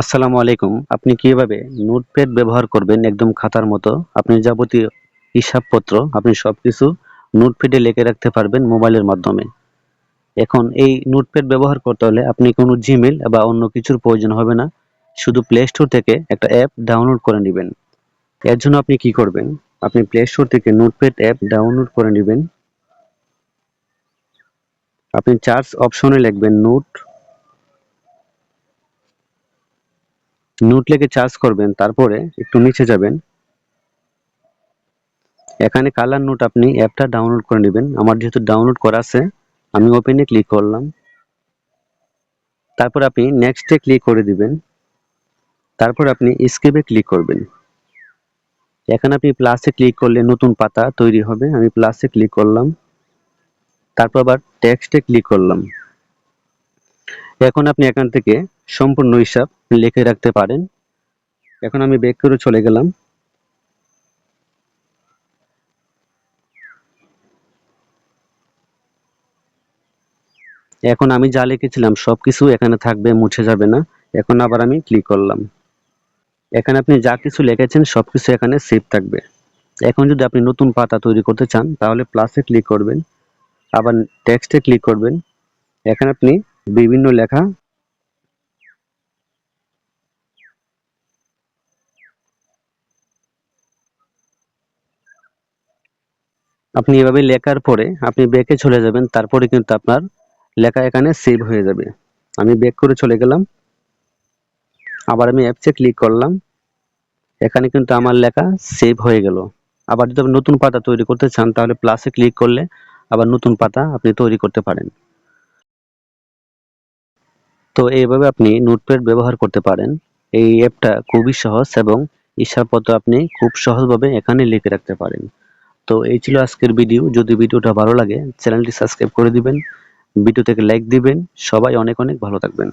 আসসালামু আলাইকুম। আপনি কীভাবে নোটপ্যাড ব্যবহার করবেন একদম খাতার মতো? আপনি যাবতীয় হিসাবপত্র, আপনি সব কিছু নোটপ্যাডে লিখে রাখতে পারবেন মোবাইলের মাধ্যমে। এখন এই নোটপ্যাড ব্যবহার করতে হলে আপনি কোনো জিমেল বা অন্য কিছুর প্রয়োজন হবে না। শুধু প্লে স্টোর থেকে একটা অ্যাপ ডাউনলোড করে নেবেন। এর জন্য আপনি কি করবেন? আপনি প্লে স্টোর থেকে নোটপ্যাড অ্যাপ ডাউনলোড করে নেবেন। আপনি চার্জ অপশনে লিখবেন নোট নোট লিখে চার্জ করবেন, তারপরে একটু নিচে যাবেন। এখানে কালার নোট আপনি অ্যাপটা ডাউনলোড করে নেবেন। আমার যেহেতু ডাউনলোড করা আছে, আমি ওপেনে ক্লিক করলাম। তারপর আপনি নেক্সটে ক্লিক করে দিবেন। তারপর আপনি স্কেপে ক্লিক করবেন। এখানে আপনি প্লাসে ক্লিক করলে নতুন পাতা তৈরি হবে। আমি প্লাসে ক্লিক করলাম। তারপর আবার টেক্সটে ক্লিক করলাম। এখন আপনি এখান থেকে সম্পূর্ণ হিসাব লিখে রাখতে পারেন। এখন আমি বেক করে চলে গেলাম। এখন আমি যা লিখেছিলাম সব কিছু এখানে থাকবে, মুছে যাবে না। এখন আবার আমি ক্লিক করলাম। এখানে আপনি যা কিছু লিখেছেন সব কিছু এখানে সেভ থাকবে। এখন যদি আপনি নতুন পাতা তৈরি করতে চান, তাহলে প্লাসে ক্লিক করবেন। আবার টেক্সটে ক্লিক করবেন। এখানে আপনি বিভিন্ন লেখা আপনি এভাবে লেখার পরে আপনি ব্যাকে চলে যাবেন, তারপরে কিন্তু আপনার লেখা এখানে সেভ হয়ে যাবে। আমি ব্যাক করে চলে গেলাম। আবার আমি অ্যাপসে ক্লিক করলাম। এখানে কিন্তু আমার লেখা সেভ হয়ে গেল। আবার যদি আপনি নতুন পাতা তৈরি করতে চান, তাহলে প্লাসে ক্লিক করলে আবার নতুন পাতা আপনি তৈরি করতে পারেন। তো এইভাবে আপনি নোটপ্যাড ব্যবহার করতে পারেন। এই অ্যাপটা খুবই সহজ এবং হিসাবপত্র আপনি খুব সহজভাবে এখানে লিখে রাখতে পারেন। তো এই ছিল আজকের ভিডিও যদি ভিডিওটা ভালো লাগে চ্যানেলটি সাবস্ক্রাইব করে দিবেন ভিডিও থেকে লাইক দিবেন। সবাই অনেক অনেক ভালো থাকবেন।